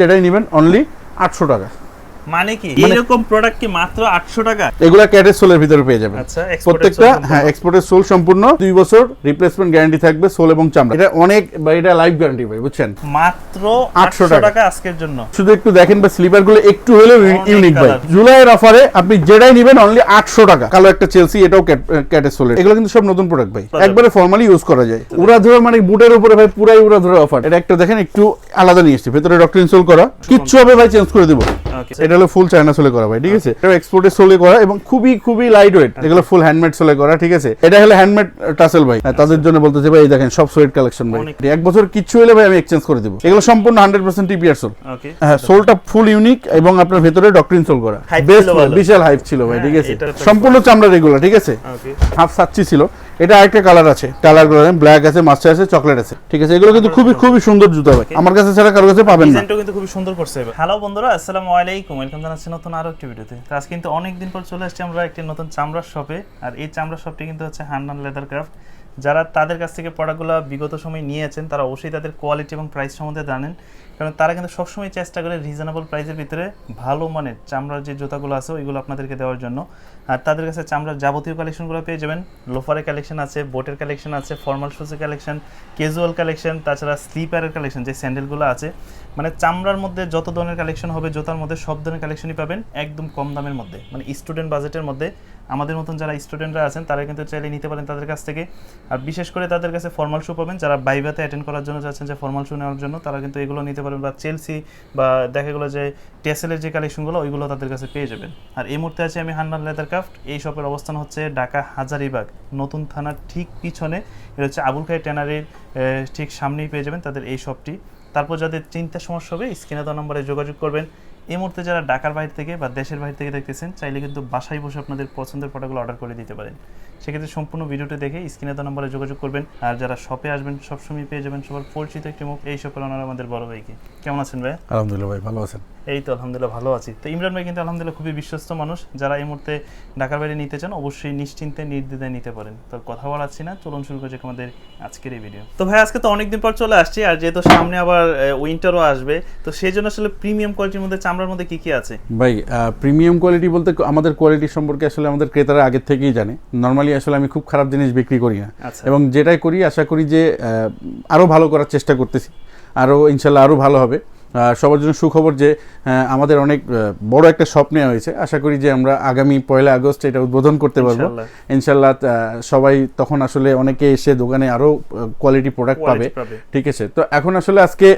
যেটাই নেবেন অনলি আটশো টাকা। মানে কি? মানে- এরকম প্রোডাক্ট কি মাত্র 800 টাকা? এগুলা ক্যাটের সোলের ভিতরে পেয়ে যাবেন। আচ্ছা প্রত্যেকটা হ্যাঁ এক্সপোর্টের সোল সম্পূর্ণ বছর রিপ্লেসমেন্ট গ্যারান্টি থাকবে সোল এবং চামড়া। এটা অনেক এটা লাইফ গ্যারান্টি ভাই বুঝছেন? মাত্র 800 800 টাকা। আজকের জন্য। শুধু একটু দেখেন বা স্লিপারগুলো একটু হলেও ইউনিক ভাই। জুলাইয়ের অফারে আপনি যেটাই নেবেন অনলি আটশো টাকা। কালো একটা চেলসি এটাও ক্যাটের সোলের এগুলো কিন্তু সব নতুন প্রোডাক্ট ভাই। একবারে ফর্মালি ইউজ করা যায়। উড়া ধরে মানে বুটের উপরে ভাই পুরাই উড়া ধরে অফার এটা একটা দেখেন একটু আলাদা নিয়ে এসছি। ভেতরে ডক্টর ইনসোল করা। কিচ্ছু হবে ভাই চেঞ্জ করে দিব। এটা হলো ফুল চায়না সোলে করা ভাই ঠিক আছে? এটা এক্সপোর্টের সোলে করা এবং খুবই খুবই লাইট ওয়েট এগুলো ফুল হ্যান্ডমেড সোলে করা ঠিক আছে? এটা হলো হ্যান্ডমেড টাসেল ভাই। হ্যাঁ, তাদের জন্য বলতেছে ভাই এই দেখেন সব সোয়েট কালেকশন ভাই। এক বছর কিচ্ছু হলে ভাই আমি এক্সচেঞ্জ করে দিব। এগুলো সম্পূর্ণ hundred percent TPR sole okay হ্যাঁ সোলটা ফুল ইউনিক এবং আপনার ভেতরে ডক্টর সোল করা। বিশাল হাইপ ছিল ভাই হ্যাঁ, ঠিক আছে? সম্পূর্ণ চামড়া রেগুলার ঠিক আছে? ওকে হাফ সাচ্চি ছিল। এটা আরেকটা কালার আছে। কালারগুলো ব্ল্যাক আছে মাস্টার আছে চকলেট আছে। ঠিক আছে? এগুলো কিন্তু খুবই খুবই সুন্দর জুতো হবে আমার কাছে ছাড়া কারও কাছে পাবেন না। কিন্তু খুবই সুন্দর করছে হ্যালো বন্ধুরা আসসালামু আলাইকুম। ওয়েলকাম জানাচ্ছি নতুন আরও একটি ভিডিওতে। তো আজ কিন্তু অনেক দিন পর চলে আসছি আমরা একটি নতুন চামড়ার শপে আর এই চামড়ার শপটি কিন্তু হচ্ছে হান্নান লেদার ক্রাফট যারা তাদের কাছ থেকে প্রোডাক্টগুলো বিগত সময় নিয়েছেন, তারা অবশ্যই তাদের কোয়ালিটি এবং প্রাইস সম্বন্ধে জানেন। কারণ তারা কিন্তু সবসময় চেষ্টা করে রিজনেবল প্রাইসের ভিতরে ভালো মানের চামড়ার যে জুতাগুলো আছে, ওইগুলো আপনাদেরকে দেওয়ার জন্য। আর তাদের কাছে চামড়ার যাবতীয় কালেকশনগুলো পেয়ে যাবেন। লোফারের কালেকশন আছে বোটের কালেকশন আছে ফর্মাল শুজের কালেকশন ক্যাজুয়াল কালেকশন তাছাড়া স্লিপারের কালেকশন যে স্যান্ডেলগুলো আছে। মানে চামড়ার মধ্যে যত ধরনের কালেকশন হবে, জুতার মধ্যে সব ধরনের কালেকশনই পাবেন একদম কম দামের মধ্যে। মানে স্টুডেন্ট বাজেটের মধ্যে আমাদের মতন যারা স্টুডেন্টরা আছেন, তারা কিন্তু চাইলে নিতে পারেন তাদের কাছ থেকে। আর বিশেষ করে তাদের কাছে ফর্মাল শু পাবেন, যারা বাইবাতে অ্যাটেন্ড করার জন্য যাচ্ছেন যে ফর্মাল শু নেওয়ার জন্য, তারা কিন্তু এগুলো নিতে পারেন বা চেলসি বা দেখা গেলো যে টেসেলের যে কালেকশনগুলো ওইগুলো তাদের কাছে পেয়ে যাবেন। আর এই মুহূর্তে আছে আমি হান্নান লেদার ক্রাফট এই শপের অবস্থান হচ্ছে ঢাকা হাজারিবাগ। নতুন থানার ঠিক পিছনে, এটা হচ্ছে আবুল খাই ট্যানারির ঠিক সামনেই পেয়ে যাবেন তাদের এই শপটি তারপর যাদের চিন্তা সমস্যা হবে, স্ক্রিনে দেওয়া নম্বরে যোগাযোগ করবেন। এই মুহূর্তে যারা ঢাকার বাইরে থেকে বা দেশের বাইরে থেকে দেখতেছেন, চাইলে কিন্তু বাসায় বসে আপনাদের পছন্দের প্রোডাক্টগুলো অর্ডার করে দিতে পারেন। সেক্ষেত্রে সম্পূর্ণ ভিডিওটি দেখে স্ক্রিনে তো নম্বরে যোগাযোগ করবেন আর যারা শপে আসবেন, সবসময় পেয়ে যাবেন সবার পরিচিত একটি মুখ, এই সকল ওনারা আমাদের বড় ভাইকে। কেমন আছেন ভাই আলহামদুলিল্লাহ ভাই, ভালো আছেন। এই তো আলহামদুলিল্লাহ ভালো আছি। তো ইমরান ভাই কিন্তু আলহামদুলিল্লাহ খুবই বিশ্বস্ত মানুষ। যারা এই মুহূর্তে ঢাকার বাইরে নিতে চান অবশ্যই নিশ্চিন্তে নির্দ্বিধায় নিতে পারেন। তো কথা বলাচ্ছি না চলুন শুরু করছি আমাদের আজকের এই ভিডিও তো ভাই আজকে তো অনেকদিন পর চলে আসছি আর যেহেতু সামনে আবার উইন্টারও আসবে তো সেই জন্য আসলে প্রিমিয়াম কোয়ালিটির মধ্যে চামড়ার মধ্যে কি কি আছে? ভাই প্রিমিয়াম কোয়ালিটি বলতে আমাদের কোয়ালিটি সম্পর্কে আসলে আমাদের ক্রেতারা আগের থেকেই জানে। নর্মালি আসলে আমি খুব খারাপ জিনিস বিক্রি করি না। আচ্ছা। এবং যেটাই করি আশা করি যে আরও ভালো করার চেষ্টা করতেছি। আরও ইনশাল্লাহ আরও ভালো হবে। সবার জন্য সুখবর যে আমাদের অনেক বড় একটা স্বপ্ন নেওয়া হয়েছে আশা করি যে আমরা আগামী পয়লা আগস্ট এটা উদ্বোধন করতে পারব ইনশাআল্লাহ। ইনশাল্লাহ সবাই তখন আসলে অনেকে এসে দোকানে আরও কোয়ালিটি প্রোডাক্ট পাবে পাবে। ঠিক আছে তো এখন আসলে আজকে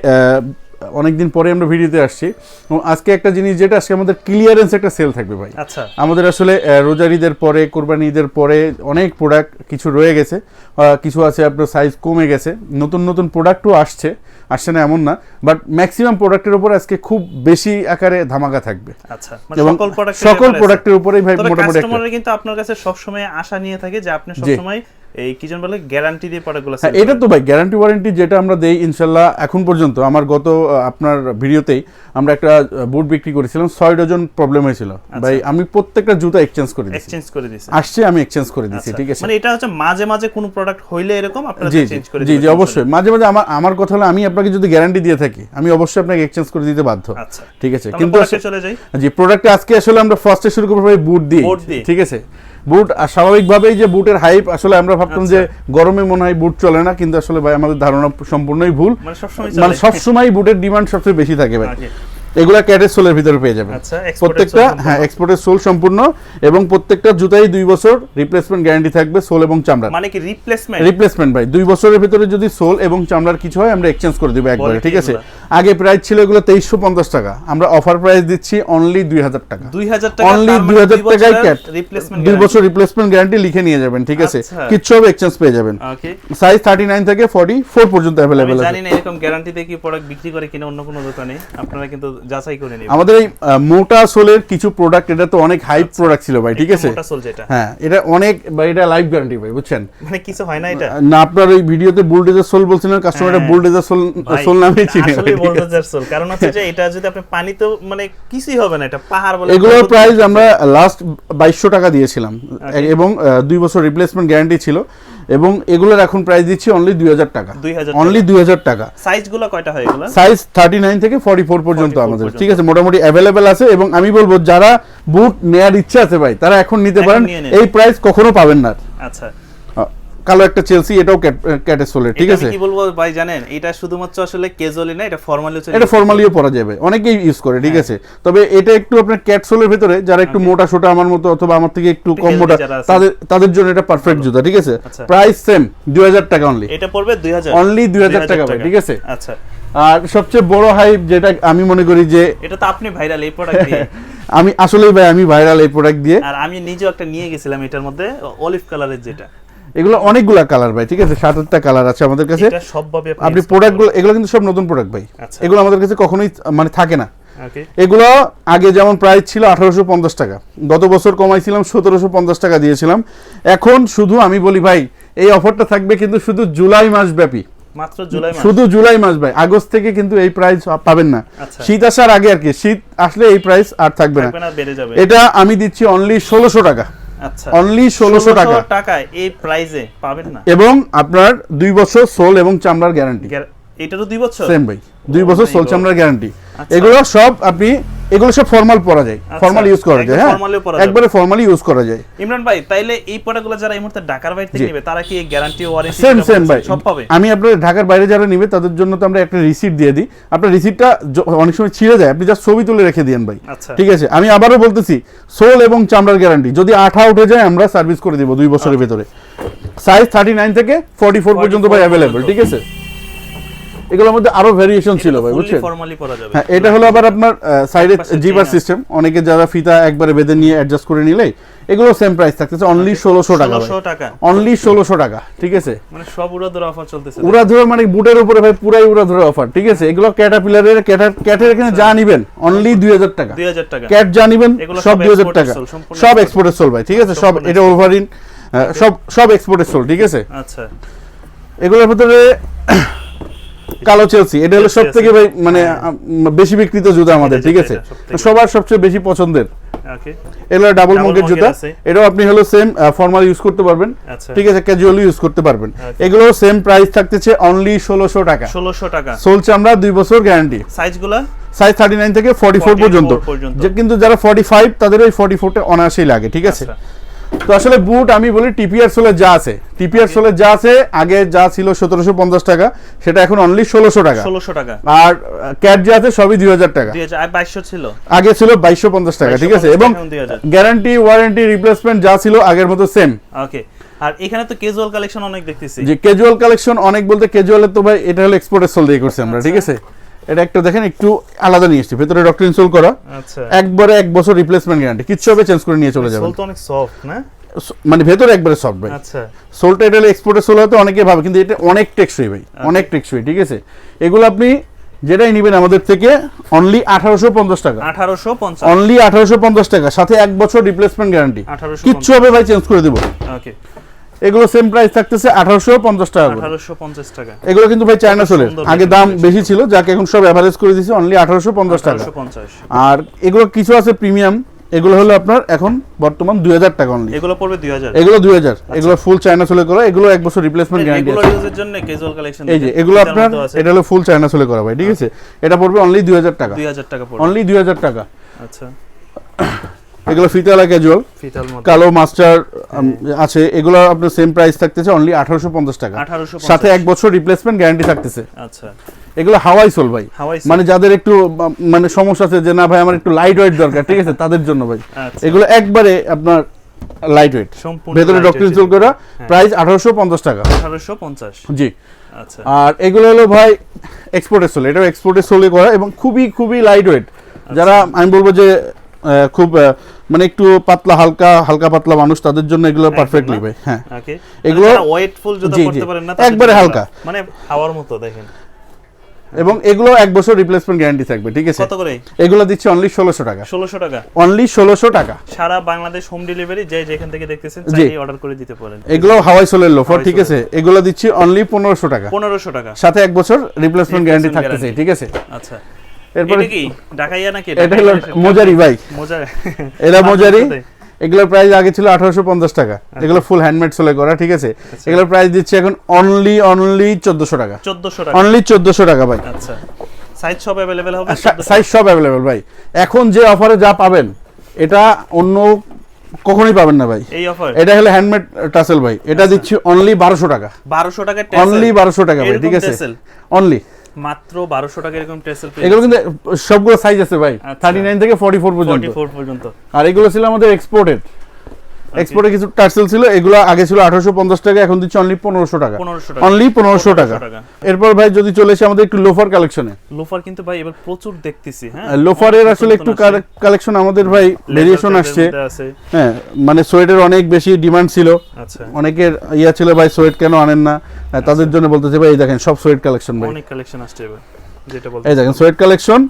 অনেকদিন পরে আমরা ভিডিওতে আসছি। এবং আজকে একটা জিনিস যেটা আজকে আমাদের ক্লিয়ারেন্স একটা সেল থাকবে ভাই। আচ্ছা। আমাদের আসলে রোজার ঈদের পরে কোরবানি ঈদের পরে অনেক প্রোডাক্ট কিছু রয়ে গেছে। কিছু আছে আপনার সাইজ কমে গেছে। নতুন নতুন প্রোডাক্টও আসছে। আসছে না এমন না। বাট ম্যাক্সিমাম প্রোডাক্টের উপর আজকে খুব বেশি আকারে ধামাকা থাকবে। আচ্ছা মানে এবং সকল প্রোডাক্ট সকল প্রোডাক্টের উপরেই ভাই মোটামুটি কাস্টমাররা কিন্তু আপনার কাছে সবসময় আশা নিয়ে থাকে যে আপনি সবসময় এই কি যেন বলে গ্যারান্টি দিয়ে প্রোডাক্টগুলো হ্যাঁ এটা তো ভাই গ্যারান্টি ওয়ারেন্টি যেটা আমরা দেই ইনশাল্লাহ এখন পর্যন্ত আমার গত আপনার ভিডিওতেই আমরা একটা বুট বিক্রি করেছিলাম ছয় ডজন প্রবলেম হয়েছিল। ভাই আমি প্রত্যেকটা জুতা এক্সচেঞ্জ করে দিচ্ছি এক্সচেঞ্জ করে দিছে আসছে আমি এক্সচেঞ্জ করে দিচ্ছি আচ্ছা। ঠিক আছে। মানে এটা হচ্ছে মাঝে মাঝে কোনো প্রোডাক্ট হইলে এরকম আপনারা জি জি। চেঞ্জ করে জি দিবেন, জি অবশ্যই। মাঝে মাঝে আমার আমার কথা হলো আমি আপনাকে যদি গ্যারান্টি দিয়ে থাকি আমি অবশ্যই আপনাকে এক্সচেঞ্জ করে দিতে বাধ্য। আচ্ছা। ঠিক আছে। কিন্তু চলে যাই। জি প্রোডাক্টে আজকে আসলে আমরা ফার্স্টে শুরু করব ভাই বুট দিয়ে। ঠিক আছে। বুট আর স্বাভাবিকভাবেই যে বুটের হাইপ আসলে আমরা ভাবতাম যে আচ্ছা। গরমে মনে হয় বুট চলে না কিন্তু আসলে ভাই আমাদের ধারণা সম্পূর্ণই ভুল মানে সবসময় মানে সবসময় বুটের ডিমান্ড সবচেয়ে বেশি থাকে ভাই আগে। এগুলা ক্যাটের সোলের ভিতরে পেয়ে যাবেন। আচ্ছা প্রত্যেকটা হ্যাঁ এক্সপোর্টের সোল সম্পূর্ণ এবং প্রত্যেকটা জুতাই দুই বছর রিপ্লেসমেন্ট গ্যারান্টি থাকবে সোল এবং চামড়া মানে কি রিপ্লেসমেন্ট রিপ্লেসমেন্ট ভাই দুই বছরের ভিতরে যদি সোল এবং চামড়ার কিছু হয় আমরা এক্সচেঞ্জ করে দিব একবারে ঠিক আছে? আগে প্রাইস ছিল এগুলো তেইশশো পঞ্চাশ টাকা আমরা অফার প্রাইস দিচ্ছি অনলি দুই হাজার টাকা। 2000 টাকা অনলি দুই হাজার টাকায় ক্যাট রিপ্লেসমেন্ট দুই বছর রিপ্লেসমেন্ট গ্যারান্টি লিখে নিয়ে যাবেন ঠিক আছে? আচ্ছা। কিচ্ছু হবে এক্সচেঞ্জ পেয়ে যাবেন। ওকে সাইজ থার্টি নাইন থেকে ফর্টি ফোর পর্যন্ত অ্যাভেলেবেল আছে। জানি না এরকম গ্যারান্টি দিয়ে কি প্রোডাক্ট বিক্রি করে কিনা অন্য কোনো দোকানে। আপনারা কিন্তু যাচাই করে নিব। আমাদের এই মোটা সোলের কিছু প্রোডাক্ট এটা তো অনেক হাইপ প্রোডাক্ট ছিল ভাই ঠিক আছে? মোটা সোল যেটা? হ্যাঁ এটা অনেক বা এটা লাইফ গ্যারান্টি ভাই বুঝছেন? মানে কিছু হয় না এটা? না আপনার ওই ভিডিওতে বুলডেজার সোল বলছিলেন কাস্টমারটা হ্যাঁ। বুলডেজার সোল সোল নামেই চিনে আসলে ভাই, বুলডোজার সোল। কারণ হচ্ছে যে এটা যদি আপনি পানিতে মানে কিছুই হবে না এটা পাহাড় বলে এগুলোর প্রাইস আমরা লাস্ট বাইশশো টাকা দিয়েছিলাম। এবং দুই বছর রিপ্লেসমেন্ট গ্যারান্টি ছিল। এবং এগুলোর এখন প্রাইস দিচ্ছি অনলি দুই হাজার টাকা। অনলি দুই হাজার টাকা। সাইজগুলো কয়টা হয় এগুলো সাইজ থার্টি নাইন থেকে ফর্টি ফোর পর্যন্ত 44 আমাদের। ঠিক আছে মোটামুটি অ্যাভেলেবেল আছে এবং আমি বলব যারা বুট নেয়ার ইচ্ছা আছে ভাই তারা এখন নিতে পারেন। এই প্রাইস কখনো পাবেন না। আচ্ছা। কালো একটা চেলসি এটাও ক্যাটেসোলের ঠিক আছে আমি কি বলব ভাই জানেন এটা শুধুমাত্র আসলে ক্যাজুয়ালি না এটা ফর্মালি এটা ফর্মালিও পরা যাবে অনেকেই ইউজ করে ঠিক হ্যাঁ। আছে? তবে এটা একটু আপনার ক্যাটসোলের ভিতরে যারা একটু মোটা সোটা আমার মতো অথবা আমার থেকে একটু কম মোটা তাদের তাদের জন্য এটা পারফেক্ট জুতা ঠিক আছে। প্রাইস সেম দুই হাজার টাকা অনলি এটা পড়বে 2000 Only 2000 টাকা ভাই, ঠিক আছে? আচ্ছা। আর সবচেয়ে বড় হাইপ যেটা আমি মনে করি যে এটা তো আপনি ভাইরাল এই প্রোডাক্ট দিয়ে। আমি আসলেই ভাই আমি ভাইরাল এই প্রোডাক্ট দিয়ে। আর আমি নিজেও একটা নিয়ে গেছিলাম এটার মধ্যে অলিভ কালারের যেটা। এগুলো অনেকগুলা কালার ভাই ঠিক আছে? সাত আটটা কালার আছে আমাদের কাছে। আপনি প্রোডাক্টগুলো এগুলো কিন্তু সব নতুন প্রোডাক্ট ভাই। আচ্ছা। এগুলো আমাদের কাছে কখনোই মানে থাকে না। এগুলো আগে যেমন প্রাইস ছিল আঠারোশো পঞ্চাশ টাকা। গত বছর কমাইছিলাম সতেরোশো পঞ্চাশ টাকা দিয়েছিলাম। এখন শুধু আমি বলি ভাই এই অফারটা থাকবে কিন্তু শুধু জুলাই মাস ব্যাপী মাত্র জুলাই মাস। শুধু জুলাই মাস ভাই আগস্ট থেকে কিন্তু এই প্রাইস পাবেন না। আচ্ছা। শীত আসার আগে আর কি শীত আসলে এই প্রাইস আর থাকবে না। বেড়ে যাবে। এটা আমি দিচ্ছি অনলি ষোলোশো টাকা। আচ্ছা। অনলি ষোলোশো টাকা। টাকায় এই প্রাইজে পাবেন না। এবং আপনার দুই বছর সোল এবং চামড়ার গ্যারান্টি গ্যার- এটারও দুই বছর? সেম ভাই দুই Oh বছর সোল চামড়ার গ্যারান্টি আচ্ছা। এগুলো সব আপনি এগুলো সব ফর্মাল পরা যায়। আচ্ছা, ফর্মাল ইউজ করা যায় হ্যাঁ। একবারে ফর্মালি ইউজ করা যায়। ইমরান ভাই তাইলে এই প্রোডাক্টগুলো যারা এই মুহূর্তে ঢাকার বাইরে থেকে নেবে তারা কি গ্যারান্টি ওয়ারেন্টি সেম সেম ভাই। সব পাবে? আমি আপনার ঢাকার বাইরে যারা নিবে তাদের জন্য তো আমরা একটা রিসিট দিয়ে দিই। আপনার রিসিটটা অনেক সময় ছিঁড়ে যায় আপনি জাস্ট ছবি তুলে রেখে দিয়েন ভাই। আচ্ছা। ঠিক আছে? আমি আবারও বলতেছি সোল এবং চামড়ার গ্যারান্টি যদি আঠা উঠে যায় আমরা সার্ভিস করে দিব দুই বছরের ভিতরে। সাইজ থার্টি নাইন থেকে ফর্টি ফোর পর্যন্ত ভাই 44 অ্যাভেলেবল ঠিক আছে? এগুলোর মধ্যে আরও ভেরিয়েশন ছিল ভাই বুঝছেন? হ্যাঁ এটা হলো আবার আপনার সাইডে জিপার সিস্টেম অনেকে যারা ফিতা একবারে বেঁধে নিয়ে অ্যাডজাস্ট করে নিলে এগুলো সেম প্রাইস থাকতেছে অনলি ষোলোশো টাকা 1600 টাকা। অনলি ষোলোশো টাকা ঠিক আছে? মানে সব উড়া ধরে অফার চলতেছে। উড়া ধরে মানে বুটের উপরে ভাই পুরাই উড়া ধরে অফার ঠিক আছে? এগুলো ক্যাটাপিলারের ক্যাটার ক্যাটের এখানে যা নিবেন অনলি দুই হাজার টাকা। 2000 টাকা। ক্যাট যা নিবেন সব দুই হাজার টাকা। সব। এক্সপোর্টের সোল ভাই ঠিক আছে? সব এটা ওভারিন সব সব এক্সপোর্টের সোল ঠিক আছে? আচ্ছা। এগুলোর ভিতরে কালো চেলসি এটা হলো সব থেকে ভাই মানে হ্যাঁ। বেশি বিক্রিত জুতা আমাদের ঠিক আছে? সবার সবচেয়ে বেশি পছন্দের। এগুলো ডাবল জুতা। এটাও আপনি হলো সেম ফর্মাল ইউজ করতে পারবেন। আচ্ছা। ঠিক আছে ক্যাজুয়ালি ইউজ করতে পারবেন। এগুলো সেম প্রাইস থাকতেছে অনলি ষোলোশো টাকা। 1600 টাকা। দুই বছর গ্যারান্টি সাইজগুলা সাইজ থার্টি নাইন থেকে ফর্টি ফোর পর্যন্ত। পর্যন্ত। কিন্তু যারা ফর্টি ফাইভ তাদের ওই ফর্টি ফোরটা অনায়াসেই লাগে ঠিক আছে? আচ্ছা। তো আসলে বুট আমি বলি টিপিআর সোলে যা আছে। টিপিআর সোলে যা আছে আগে যা ছিল সতেরোশো পঞ্চাশ টাকা সেটা এখন অনলি ষোলোশো টাকা। 1600 টাকা। আর ক্যাট যা আছে সবই দুই হাজার টাকা। 2000 আর 2200 ছিল। আগে ছিল বাইশশো পঞ্চাশ টাকা ঠিক আছে? এবং এখন 2000 গ্যারান্টি ওয়ারেন্টি রিপ্লেসমেন্ট যা ছিল আগের মতো সেম ওকে আর এখানে তো ক্যাজুয়াল কালেকশন অনেক দেখতেছি। যে ক্যাজুয়াল কালেকশন অনেক বলতে ক্যাজুয়ালের তো ভাই এটা হলো এক্সপোর্টের সোল দিয়ে করছি আমরা ঠিক আছে? এটা একটা দেখেন একটু আলাদা নিয়ে এসছি। ভেতরে ডক্টর ইনসোল করা। আচ্ছা। একবারে এক বছর রিপ্লেসমেন্ট গ্যারান্টি কিচ্ছু হবে চেঞ্জ করে নিয়ে চলে যাবেন। সোল তো অনেক সফট না? মানে ভেতরে একবারে সফট ভাই। আচ্ছা। সোলটা এটা এক্সপোর্টের সোল হয়তো অনেকে ভাবে কিন্তু এটা অনেক টেকসই ভাই। অনেক টেকসই ঠিক আছে? এগুলো আপনি যেটাই নেবেন আমাদের থেকে অনলি আঠারোশো পঞ্চাশ টাকা। 1850 অনলি আঠারোশো পঞ্চাশ টাকা। সাথে এক বছর রিপ্লেসমেন্ট গ্যারান্টি 1850 কিচ্ছু হবে ভাই চেঞ্জ করে দেবো। ওকে এগুলো সেম প্রাইস থাকতেছে আঠারোশো পঞ্চাশ টাকা করে। 1850 টাকা। এগুলো কিন্তু ভাই চায়না সোলের আগে দাম বেশি। ছিল যাকে এখন সব অ্যাভারেজ করে দিয়েছে অনলি আঠারোশো পঞ্চাশ টাকা। 1850 আর এগুলো কিছু আছে প্রিমিয়াম এগুলো হলো আপনার এখন বর্তমান দুই হাজার টাকা অনলি এগুলো পড়বে 2000 এগুলো দুই হাজার এগুলো ফুল চায়না সোলে করা এগুলো এক বছর রিপ্লেসমেন্ট গ্যারান্টি আছে। ইউজের জন্য ক্যাজুয়াল কালেকশন এই যে এগুলো আপনার এটা হলো ফুল চায়না সোলে করা ভাই ঠিক আছে? এটা পড়বে অনলি দুই হাজার টাকা। 2000 টাকা পড়বে। অনলি দুই হাজার টাকা। আচ্ছা। এগুলো ফিতালা ক্যাজুয়াল কালো মাস্টার আছে। এগুলো আপনার সেম প্রাইস থাকতেছে অনলি আঠারোশো পঞ্চাশ টাকা। সাথে এক বছর রিপ্লেসমেন্ট গ্যারান্টি থাকতেছে। আচ্ছা। এগুলো হাওয়াই সোল ভাই। মানে যাদের একটু মানে সমস্যা আছে যে না ভাই আমার একটু লাইট ওয়েট দরকার। ঠিক আছে তাদের জন্য ভাই। আচ্ছা। এগুলো একবারে আপনার লাইট ওয়েট সম্পূর্ণ ভেতরে ডক্টর ইনস্টল করা প্রাইস আঠারোশো পঞ্চাশ টাকা। 1850 জি। আচ্ছা। আর এগুলো হলো ভাই এক্সপোর্টের সোল এটাও এক্সপোর্টের সোলে করা এবং খুবই খুবই লাইট ওয়েট যারা আমি বলব যে খুব মানে একটু পাতলা হালকা হালকা পাতলা মানুষ তাদের জন্য এগুলো পারফেক্টলি ভাই হ্যাঁ। ওকে এগুলো- ওয়েটফুল যদি জি, জি। করতে পারেন না একবারে হালকা। মানে হাওয়ার মতো দেখেন। এবং এগুলো এক বছর রিপ্লেসমেন্ট গ্যারান্টি থাকবে ঠিক আছে? কত করে? এগুলো দিচ্ছি অনলি ষোলোশো টাকা। ষোলোশো টাকা? অনলি ষোলোশো টাকা। সারা বাংলাদেশ হোম ডেলিভারি যে যেখান থেকে দেখতেছেন জি। চাইলে অর্ডার করে দিতে পারেন। এগুলো হাওয়াই সোলের লোফার ঠিক আছে? এগুলো দিচ্ছি অনলি পনেরোশো টাকা। পনেরোশো টাকা। সাথে এক বছর রিপ্লেসমেন্ট গ্যারান্টি থাকতেছে ঠিক আছে? আচ্ছা। এরপরে এটা কি? ঢাকাইয়া নাকি এটা? হলো মোজারি ভাই। মোজা এরা মোজারি। এগুলোর প্রাইস আগে ছিল আঠারোশো পঞ্চাশ টাকা। এগুলো ফুল হ্যান্ডমেড সোলে করা ঠিক আছে? এগুলোর প্রাইস দিচ্ছি এখন অনলি অনলি চোদ্দশো টাকা। চোদ্দশো টাকা। অনলি চোদ্দশো টাকা ভাই। আচ্ছা। সাইজ সব অ্যাভেলেবেল হবে? সাইজ সব অ্যাভেলেবেল ভাই। এখন যে অফারে যা পাবেন এটা অন্য কখনোই পাবেন না ভাই। এই অফার এটা হলো হ্যান্ডমেড টাসেল ভাই। এটা দিচ্ছি অনলি বারোশো টাকা। বারোশো টাকা অনলি বারোশো টাকা ভাই ঠিক আছে? অনলি মাত্র বারোশো টাকা এরকম টেসেল এগুলো কিন্তু সবগুলো সাইজ আছে ভাই। আচ্ছা। থার্টি নাইন থেকে ফর্টি ফোর পর্যন্ত। ফোর্টি ফোর পর্যন্ত। আর এগুলো ছিল আমাদের এক্সপোর্টেড এক্সপোর্টে কিছু টার্সেল ছিল এগুলো আগে ছিল আঠারোশো পঞ্চাশ টাকা এখন দিচ্ছি অনলি পনেরোশো টাকা। অনলি পনেরোশো টাকা। এরপর ভাই যদি চলে এসে আমাদের একটু লোফার কালেকশনে লোফার কিন্তু ভাই এবার প্রচুর দেখতেছি হ্যাঁ? লোফারের আসলে একটু কালেকশন আমাদের ভাই ভেরিয়েশন আসছে। হ্যাঁ মানে সোয়েটের অনেক বেশি ডিমান্ড ছিল। আচ্ছা। অনেকের ইয়া ছিল ভাই সোয়েট কেন আনেন না? তাদের জন্য বলতেছে ভাই এই দেখেন সব সোয়েট কালেকশন ভাই। অনেক কালেকশন আসছে এবার। এই দেখেন সোয়েট কালেকশন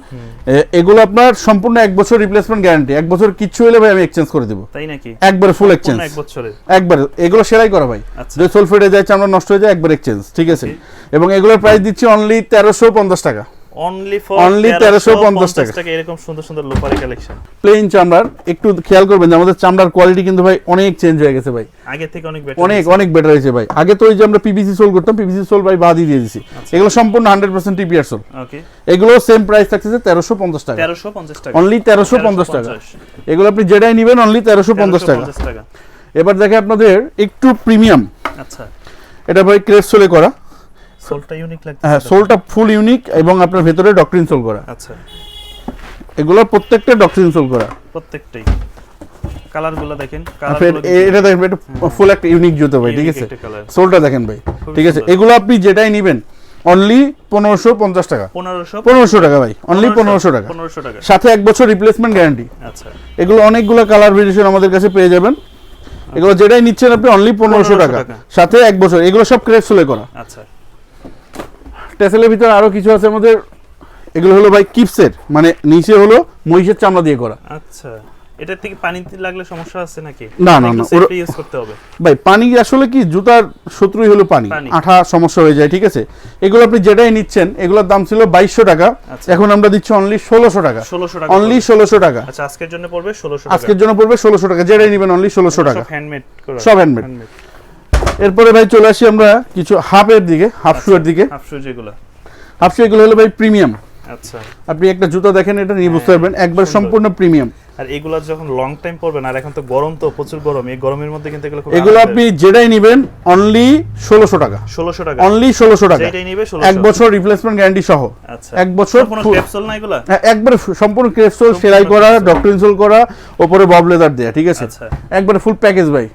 এগুলো আপনার সম্পূর্ণ এক বছর রিপ্লেসমেন্ট গ্যারান্টি এক বছর কিচ্ছু হলে ভাই আমি এক্সচেঞ্জ করে দিব। তাই নাকি? একবার ফুল এক্সচেঞ্জ এক বছরে একবার। এগুলো সেলাই করা ভাই। আচ্ছা। যদি সোল ফেটে যায় চামড়া নষ্ট হয়ে যায় একবার এক্সচেঞ্জ ঠিক আছে? এবং এগুলোর প্রাইস দিচ্ছি অনলি তেরোশো পঞ্চাশ টাকা। অনলি ফর 1350 টাকা। টাকা এরকম সুন্দর সুন্দর লোফারের কালেকশন প্লেন চামড়ার একটু খেয়াল করবেন যে আমাদের চামড়ার কোয়ালিটি কিন্তু ভাই অনেক চেঞ্জ হয়ে গেছে ভাই। আগে থেকে অনেক বেটার অনেক অনেক বেটার হয়েছে ভাই। আগে তো ওই যে আমরা পিভিসি সোল করতাম পিভিসি সোল ভাই বাদই দিয়ে দিছি। আচ্ছা। এগুলো সম্পূর্ণ hundred percent TPR sole okay এগুলো সেম প্রাইস তেরোশো পঞ্চাশ টাকা। তেরোশো পঞ্চাশ টাকা। অনলি তেরোশো পঞ্চাশ টাকা। এগুলো আপনি যেটাই নেবেন অনলি তেরোশো পঞ্চাশ 1350 টাকা। এবার দেখে আপনাদের একটু প্রিমিয়াম আচ্ছা। এটা ভাই ক্রেস সোলে করা। সোলটা ইউনিক লাগছে হ্যাঁ সোলটা ফুল ইউনিক এবং আপনার ভেতরে ডক্টরিন সোল করা। আচ্ছা। এগুলো প্রত্যেকটা ডক্টরিন সোল করা। প্রত্যেকটাই। কালারগুলো দেখেন এ- এটা দেখবেন এটা ফুল একটা ইউনিক জুতো ভাই ঠিক আছে? সোলটা দেখেন ভাই ঠিক আছে? এগুলো আপনি যেটাই নেবেন অনলি পনেরোশো পঞ্চাশ টাকা। পনেরোশো টাকা ভাই অনলি পনেরোশো টাকা। টাকা। সাথে এক বছর রিপ্লেসমেন্ট গ্যারান্টি আচ্ছা। এগুলো অনেকগুলো কালার ভেরিয়েশন আমাদের কাছে পেয়ে যাবেন। এগুলো যেটাই নিচ্ছেন আপনি অনলি পনেরোশো 1500 টাকা। টাকা। সাথে এক বছর এগুলো সব ক্রেপ সোলে করা। আচ্ছা। টেসেলের ভিতরে আরও কিছু আছে আমাদের এগুলো হলো ভাই কিপসের মানে নিচে হলো মহিষের চামড়া দিয়ে করা। আচ্ছা এটা থেকে লাগলে সমস্যা আছে নাকি? না, না, না, ইউজ করতে হবে। ভাই পানি আসলে কি জুতার শত্রুই হলো পানি। আঠা সমস্যা হয়ে যায় ঠিক আছে? এগুলো আপনি যেটাই নিচ্ছেন এগুলোর দাম ছিল বাইশশো টাকা। আচ্ছা। এখন আমরা দিচ্ছি অনলি ষোলোশো টাকা। ষোলোশো টাকা অনলি পড়বে। ষোলোশো টাকা। আচ্ছা আজকের জন্য পড়বে ষোলোশো টাকা। আজকের জন্য পড়বে ষোলোশো টাকা যেটাই নেবেন অনলি ষোলোশো টাকা। সব হ্যান্ডমেড সব handmade। এরপরে ভাই চলে আসি আমরা কিছু হাফের দিকে হাফ শু এর দিকে। হাফ শু যেগুলো। হাফ শু এগুলো হলো ভাই প্রিমিয়াম আচ্ছা। আপনি একটা জুতো দেখেন এটা নিয়ে বুঝতে হ্যাঁ, পারবেন একবার সম্পূর্ণ প্রিমিয়াম আর এগুলো যখন লং টাইম পড়বেন আর এখন তো গরম তো প্রচুর গরম এই গরমের মধ্যে কিন্তু এগুলো এগুলো আপনি যেটাই নেবেন অনলি ষোলোশো টাকা। ষোলোশো টাকা। অনলি ষোলোশো টাকা। যেটাই নিবে ষোলো এক বছর রিপ্লেসমেন্ট গ্যারান্টি সহ। আচ্ছা। এক বছর কোনো ক্যাপসুল না এগুলা? হ্যাঁ, একবারে সম্পূর্ণ ক্রেপসোল সেলাই করা ডক্টর ইনসোল করা ওপরে বব লেদার দেয়া ঠিক আছে? আচ্ছা। একবারে ফুল প্যাকেজ ভাই।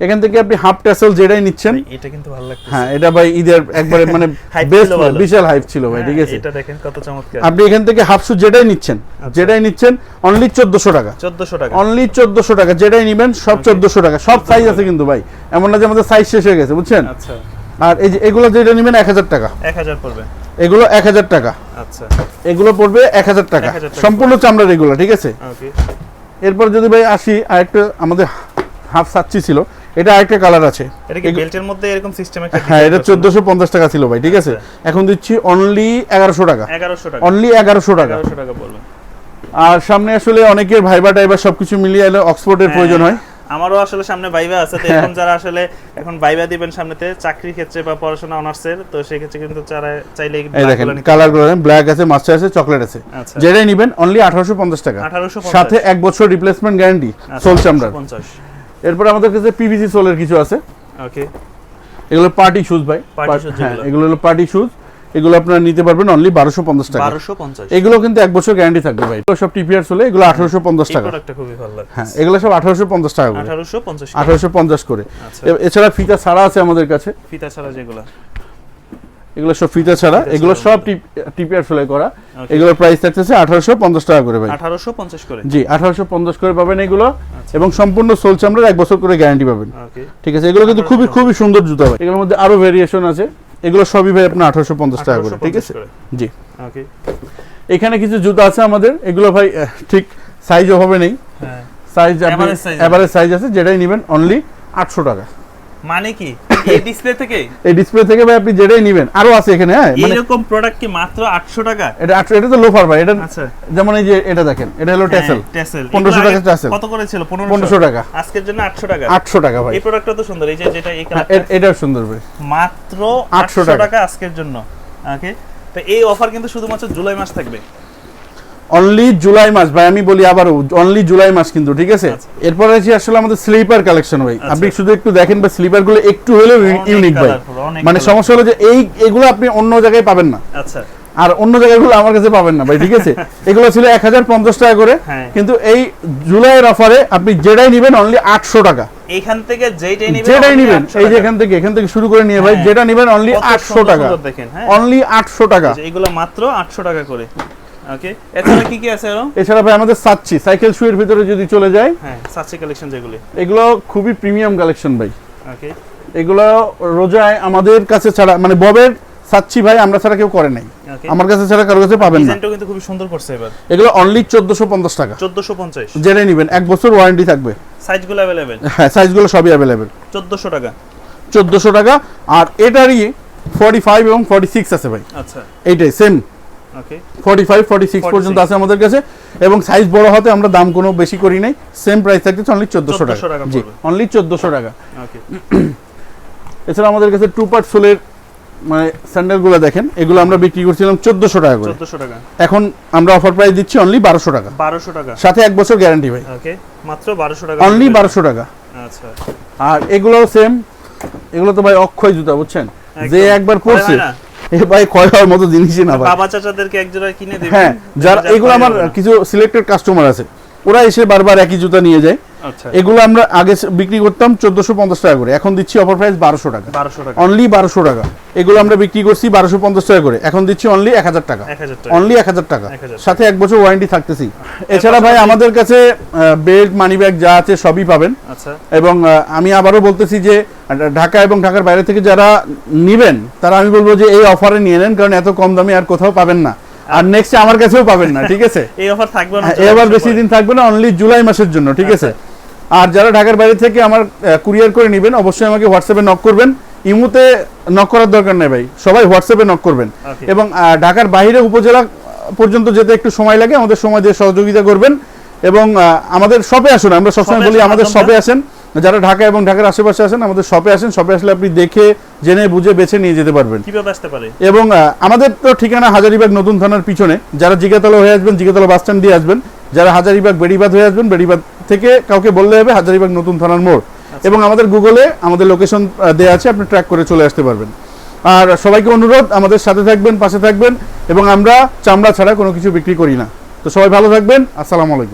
এখান থেকে আপনি হাফ ট্যাসেল যেটাই নিচ্ছেন। এটা কিন্তু ভালো লাগছে হ্যাঁ এটা ভাই ঈদের একবারে মানে বেস্ট ভালো। বিশাল হাইপ ছিল ভাই ঠিক আছে? এটা দেখেন কত চমৎকার। আপনি এখান থেকে হাফ শু যেটাই নিচ্ছেন আচ্ছা। যেটাই নিচ্ছেন অনলি চোদ্দশো টাকা। চোদ্দশো টাকা। অনলি চোদ্দশো টাকা যেটাই নিবেন সব চোদ্দশো টাকা। সব সাইজ আছে কিন্তু ভাই। এমন না যে আমাদের সাইজ শেষ হয়ে গেছে বুঝছেন? আচ্ছা। আর এই যে এগুলো যেটা নেবেন এক হাজার টাকা। এক হাজার পড়বে। এগুলো এক হাজার টাকা। আচ্ছা। এগুলো পড়বে এক হাজার টাকা। 1000 টাকা। সম্পূর্ণ চামড়ার এগুলো ঠিক আছে? ওকে এরপর যদি ভাই আসি আরেকটা আমাদের হাফ সাচ্চি ছিল। এটা আরেকটা কালার আছে। এটা কি বেল্টের মধ্যে এরকম সিস্টেম একটা হ্যাঁ এটা চোদ্দশো পঞ্চাশ টাকা ছিল ভাই ঠিক আছে? আচ্ছা। এখন দিচ্ছি অনলি এগারোশো টাকা। এগারোশো টাকা। অনলি এগারোশো টাকা। এগারোশো টাকা পড়বে আর সামনে আসলে অনেকের ভাইবা টাইবা সবকিছু মিলিয়ে এলে অক্সফোর্ডের প্রয়োজন হয়। আমারও আসলে সামনে বাইবা আছে তো এরকম যারা আসলে এখন বাইবা দিবেন সামনেতে চাকরির ক্ষেত্রে বা পড়াশোনা অনার্সের তো সেই ক্ষেত্রে কিন্তু যারা চাইলে এই দেখেন কালারগুলো ব্ল্যাক আছে মাস্টার আছে চকলেট আছে। আচ্ছা। যেটাই নিবেন অনলি আঠারোশো পঞ্চাশ টাকা। 1850 সাথে এক বছর রিপ্লেসমেন্ট গ্যারান্টি সোল চামড়ার 50 এরপর আমাদের কাছে পিভিসি সোলের কিছু আছে। ওকে এগুলো পার্টি শুজ ভাই। হ্যাঁ এগুলো হলো পার্টি শুজ এগুলো আপনারা নিতে পারবেন অনলি বারোশো পঞ্চাশ টাকা। 1250 এগুলো কিন্তু এক বছর গ্যারান্টি থাকবে ভাই। এগুলো সব টিপিআর চলে এগুলো আঠারোশো পঞ্চাশ টাকা। প্রোডাক্টটা খুবই ভালো লাগে হ্যাঁ এগুলো সব আঠারোশো পঞ্চাশ টাকা করে। 1850 আঠারোশো পঞ্চাশ করে। আচ্ছা। এছাড়া ফিতা ছাড়া আছে আমাদের কাছে। ফিতা ছাড়া যেগুলো। এগুলো সব ফিতা ছাড়া এগুলো সব টিপিআর চলে করা। Okay, এগুলোর প্রাইস থাকতেছে আঠারোশো পঞ্চাশ টাকা করে ভাই। 1850 করে। জি আঠারোশো পঞ্চাশ করে পাবেন এগুলো আচ্ছা। এবং সম্পূর্ণ সোল চামড়ার এক বছর করে গ্যারান্টি পাবেন। ওকে। ঠিক আছে এগুলো কিন্তু খুবই খুবই সুন্দর জুতা ভাই। এগুলোর মধ্যে আরও ভেরিয়েশন আছে। এগুলো সবই ভাই আপনার আঠারোশো পঞ্চাশ টাকা করে ঠিক আছে? জি। ওকে। এখানে কিছু জুতো আছে আমাদের এগুলো ভাই ঠিক সাইজ অভাবে নেই। হ্যাঁ। সাইজ এভারেজ সাইজ আছে যেটাই নেবেন অনলি আটশো টাকা। মানে কি? এই ডিসপ্লে থেকে? এই ডিসপ্লে থেকে ভাই আপনি যেটাই নেবেন আরও আছে এখানে হ্যাঁ? মানে প্রোডাক্ট কি মাত্র 800 টাকা? এটা আটশো এটা তো লোফার ভাই এটা আচ্ছা। যেমন এই যে এটা দেখেন এটা হলো টেসেল টেসেল 1500 টাকা tassel। কত করে ছিল? 1500 পনেরোশো টাকা। আজকের জন্য 800 টাকা। আটশো টাকা ভাই। এই প্রোডাক্টটা তো সুন্দর এই যে যেটা এই হ্যাঁ, কালারটা এটাও সুন্দর ভাই। মাত্র 800 800 টাকা। টাকা আজকের জন্য। ওকে তো এই অফার কিন্তু শুধুমাত্র জুলাই মাস থাকবে। অনলি জুলাই মাস ভাই আমি বলি আবারও অনলি জুলাই মাস কিন্তু ঠিক আছে? আচ্ছা। এরপর আছে আসলে আমাদের স্লিপার কালেকশন ভাই। আচ্ছা। আপনি শুধু একটু দেখেন বা স্লিপারগুলো একটু হলেও ইউনিক ভাই। মানে সমস্যা হলো যে এই এগুলো আপনি অন্য জায়গায় পাবেন না। আচ্ছা। আর অন্য জায়গাগুলো আমার কাছে পাবেন না ভাই ঠিক আছে? এগুলো ছিল এক হাজার পঞ্চাশ টাকা করে হ্যাঁ। কিন্তু এই জুলাইয়ের অফারে আপনি যেটাই নেবেন অনলি আটশো টাকা। এইখান থেকে যেটাই নেবেন 800 এই যে এখান থেকে এখান থেকে শুরু করে নিয়ে ভাই হ্যাঁ। যেটা নেবেন অনলি কত আটশো টাকা। দেখেন হ্যাঁ। অনলি আটশো টাকা। এগুলো মাত্র 800 টাকা করে। ওকে এছাড়া কি কি আছে আরো এছাড়া ভাই আমাদের সাচ্ছি সাইকেল শুয়ের ভিতরে যদি চলে যায় হ্যাঁ সাচি কালেকশন যেগুলি এগুলো খুবই প্রিমিয়াম কালেকশন ভাই ওকে এগুলো রোজায় আমাদের কাছে ছাড়া মানে ববের সাচ্ছি ভাই আমরা ছাড়া কেউ করে নাই ওকে আমার কাছে ছাড়া কারো কাছে পাবেন না ডিজাইনটাও কিন্তু খুবই সুন্দর করছে এবার এগুলো অনলি চোদ্দশো পঞ্চাশ টাকা 1450 জেনে নেবেন এক বছর ওয়ারেন্টি থাকবে সাইজগুলো अवेलेबल হ্যাঁ সাইজগুলো সবই অ্যাভেলেবেল 1400 টাকা চোদ্দশো টাকা আর এটারই ফর্টি ফাইভ এবং ফর্টি সিক্স আছে ভাই আচ্ছা এইটাই সেম ওকে forty five forty six পর্যন্ত আছে আমাদের কাছে। এবং সাইজ বড় হতে আমরা দাম কোনো বেশি করি নাই। সেম প্রাইস থাকতেছে অনলি চোদ্দশো টাকা। জি অনলি চোদ্দশো টাকা। এছাড়া আমাদের কাছে টু পার্ট সোলের মানে স্যান্ডেলগুলো দেখেন এগুলো আমরা বিক্রি করছিলাম চোদ্দশো টাকা করে। 1400 টাকা। এখন আমরা অফার প্রাইস দিচ্ছি অনলি বারোশো টাকা। 1200 টাকা। সাথে এক বছর গ্যারান্টি ভাই। ওকে মাত্র 1200 টাকা। অনলি বারোশো টাকা। আচ্ছা। আর এগুলো সেম এগুলো তো ভাই অক্ষয় জুতা বুঝছেন? যে একবার পরছে? এ ভাই ক্ষয় হওয়ার মতো জিনিসই না ভাই। বাবা চাচাদেরকে এক জোড়া কিনে দেবেন হ্যাঁ যারা এগুলো আমার কিছু সিলেক্টেড কাস্টমার আছে ওরা এসে বারবার একই জুতা নিয়ে যায়। এগুলো আমরা আগে বিক্রি করতাম চোদ্দশো পঞ্চাশ টাকা করে। এখন দিচ্ছি অফার প্রাইস বারোশো টাকা। 1200 টাকা। অনলি বারোশো টাকা। এগুলো আমরা বিক্রি করছি বারোশো পঞ্চাশ টাকা করে। এখন দিচ্ছি অনলি এক হাজার টাকা। অনলি এক হাজার টাকা। সাথে এক বছর ওয়ারেন্টি থাকতেছি। এছাড়া ভাই আমাদের কাছে বেল্ট মানি ব্যাগ যা আছে সবই পাবেন। আচ্ছা। এবং আমি আবারও বলতেছি যে ঢাকা এবং ঢাকার বাইরে থেকে যারা নিবেন তারা আমি বলব যে এই অফারে নিয়ে নেন কারণ এত কম দামে আর কোথাও পাবেন না। আর নেক্সট আমার কাছেও পাবেন না ঠিক আছে? এই অফার থাকবে না হ্যাঁ, এবার বেশি দিন থাকবে না অনলি জুলাই মাসের জন্য ঠিক আছে? আর যারা ঢাকার বাইরে থেকে আমার কুরিয়ার করে নেবেন অবশ্যই আমাকে হোয়াটসঅ্যাপে নক করবেন। ইমুতে নক করার দরকার নেই ভাই। সবাই হোয়াটসঅ্যাপে নক করবেন। এবং ঢাকার বাইরে উপজেলা পর্যন্ত যেতে একটু সময় লাগে আমাদের সময় দিয়ে সহযোগিতা করবেন। এবং আমাদের শপে আসুন আমরা সবসময় বলি আমাদের শপে আসেন। যারা ঢাকা এবং ঢাকার আশেপাশে আসেন আমাদের শপে আসেন। শপে আসলে আপনি দেখে জেনে বুঝে বেছে নিয়ে যেতে পারবেন। কীভাবে আসতে পারে? এবং আমাদের তো ঠিকানা হাজারিবাগ নতুন থানার পিছনে। যারা জিগাতলা হয়ে আসবেন জিগাতলা বাস স্ট্যান্ড দিয়ে আসবেন। যারা হাজারিবাগ বেড়িবাদ হয়ে আসবেন বেড়িবাদ থেকে কাউকে বললে হবে হাজারিবাগ নতুন থানার মোড়। এবং আমাদের গুগলে আমাদের লোকেশন দেওয়া আছে আপনি ট্র্যাক করে চলে আসতে পারবেন। আর সবাইকে অনুরোধ আমাদের সাথে থাকবেন পাশে থাকবেন এবং আমরা চামড়া ছাড়া কোনো কিছু বিক্রি করি না। তো সবাই ভালো থাকবেন আসসালামু আলাইকুম।